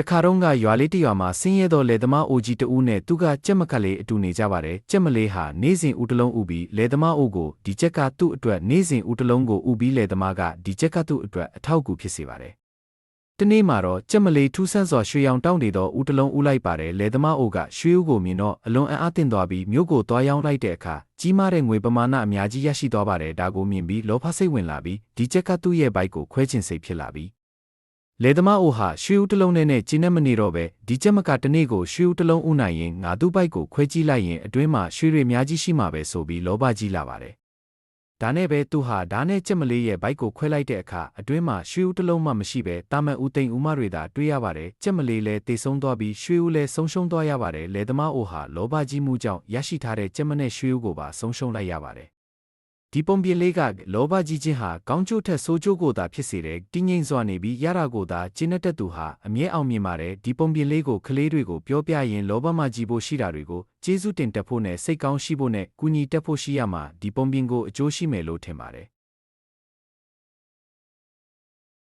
တခါတော့ကရွာလေးတစ်ရွာမှာဆင်းရဲသောလယ်သမားအိုကြီးတဦးနဲ့သူကကြက်မကတ်လေးအတူနေကြပါတယ်ကြက်မလေးဟာနေစဉ်ဦးတလုံးဥပြီးလယ်သမားအိုကိုဒီကြက်ကသူ့အတွက်နေစဉ်ဦးတလုံးကိုဥပြီးလယ်သမားကဒီကြက်ကသူ့အတွက်အထောက်အကူဖြစ်စေပါတယ်တနေ့မှာတော့ကြက်မလေးထူးဆန်းစွာရွှေရောင်တောင်းနေသောဦးတလုံးဥလိုက်ပါတယ်လယ်သမားအိုကရွှေဦးကိုမြင်တော့အလွန်အံ့အားသင့်သွားပြီးမြို့ကိုသွားရောက်လိုက်တဲ့အခါကြီးမားတဲ့ငွေပမာဏအများကြီးရရှိသွားပါတယ်ဒါကိုမြင်ပြီးလောဖစိတ်ဝင်လာပြီးဒီကြက်ကသူ့ရဲ့ဘိုက်ကိုခွဲချင်စိတ်ဖြစ်လာပြီး လေသမားအိုဟာရွှေဦးတစ်လုံးနဲ့နဲ့ကျင်းနေမနေတော့ပဲဒီချက်မကတနေ့ကိုရွှေဦးတစ်လုံးဥနိုင်ရင်ငါသူ့ဘိုက်ကိုခွဲကြည့်လိုက်ရင်အတွင်းမှာရွှေတွေအများကြီးရှိမှာပဲဆိုပြီးလောဘကြီးလာပါတယ်။ဒါနဲ့ပဲသူဟာဒါနဲ့ချက်မလေးရဲ့ဘိုက်ကိုခွဲလိုက်တဲ့အခါအတွင်းမှာရွှေဦးတစ်လုံးမှမရှိပဲတာမန်ဦးသိန်းဦးမတွေသာတွေ့ရပါတယ်။ချက်မလေးလည်းတေဆုံးသွားပြီးရွှေဦးလည်းဆုံးရှုံးသွားရပါတယ်။လေသမားအိုဟာလောဘကြီးမှုကြောင့်ရရှိထားတဲ့ချက်မနဲ့ရွှေဦးကိုပါဆုံးရှုံးလိုက်ရပါတယ်။ ဒီပုံပြင်လေးကလောဘကြီးခြင်းဟာကောင်းကျိုးထက်ဆိုးကျိုးကိုသာဖြစ်စေတယ်။တင်းငိမ့်စွာနေပြီးရတာကိုသာကျင့်တတ်သူဟာအမြဲအောင်မြင်ပါတယ်။ဒီပုံပြင်လေးကိုကလေးတွေကိုပြောပြရင်လောဘမကြီးဖို့ရှိတာတွေကိုကျေးဇူးတင်တတ်ဖို့နဲ့စိတ်ကောင်းရှိဖို့နဲ့ကုညီတတ်ဖို့ရှိရမှာဒီပုံပြင်ကိုအကျိုးရှိမယ်လို့ထင်ပါတယ်